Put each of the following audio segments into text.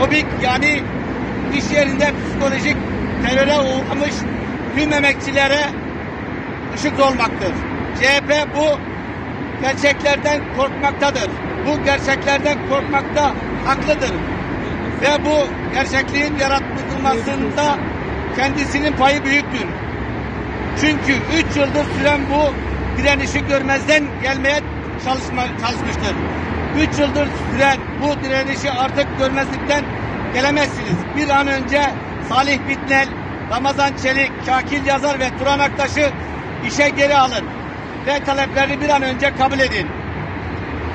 Fobik yani iş yerinde psikolojik teröre uğramış tüm emekçilere ışık olmaktır. CHP bu gerçeklerden korkmaktadır. Bu gerçeklerden korkmakta haklıdır. Ve bu gerçekliğin yaratılmasında kendisinin payı büyüktür. Çünkü 3 yıldır süren bu direnişi görmezden gelmeye çalışma, çalışmıştır. 3 yıldır süren bu direnişi artık görmezlikten gelemezsiniz. Bir an önce Salih Bitnel, Ramazan Çelik, Şakil Yazar ve Turan Aktaş'ı işe geri alın ve taleplerini bir an önce kabul edin.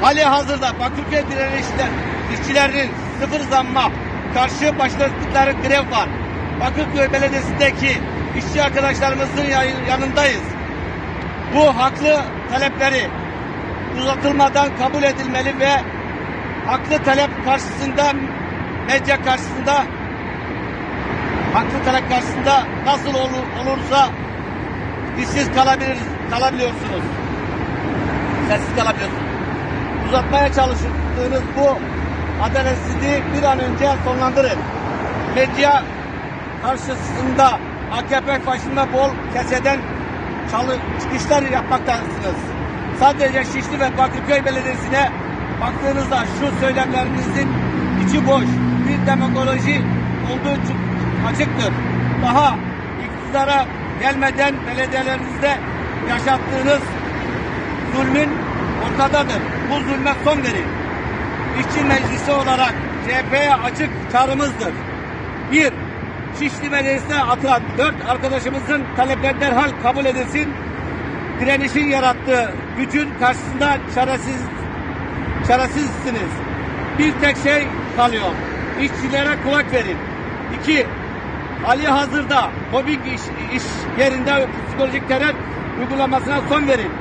Hali hazırda Bakırköy direnişte işçilerin sıfır zamma karşı başlattıkları grev var. Bakırköy Belediyesi'ndeki işçi arkadaşlarımızın yanındayız. Bu haklı talepleri uzatılmadan kabul edilmeli ve haklı talep karşısında medya karşısında haklı talep karşısında nasıl olur, olursa işsiz kalabilir, kalabiliyorsunuz. Sessiz kalabiliyorsunuz uzatmaya çalıştığınız bu adaletsizliği bir an önce sonlandırın. Medya karşısında AKP faşında bol keseden çalı, çıkışlar yapmaktasınız. Sadece Şişli ve Bakırköy Belediyesi'ne baktığınızda şu söylemlerinizin içi boş bir demagoloji olduğu çı- açıktır. Daha iktidara gelmeden belediyelerinizde yaşattığınız zulmün ortadadır. Bu zulme son verin. İşçi meclisi olarak CHP'ye açık çağrımızdır. Bir, Şişli Belediyesi'ne atılan dört arkadaşımızın talepleri derhal kabul edilsin. Direnişin yarattığı gücün karşısında çaresiz, çaresizsiniz. Bir tek şey kalıyor. İşçilere kulak verin. İki, Ali hazırda mobbing iş, iş yerinde psikolojik terör uygulamasına son verin.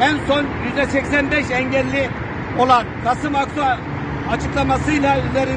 En son yüzde 85 engelli olan Kasım Aksu açıklamasıyla üzerinde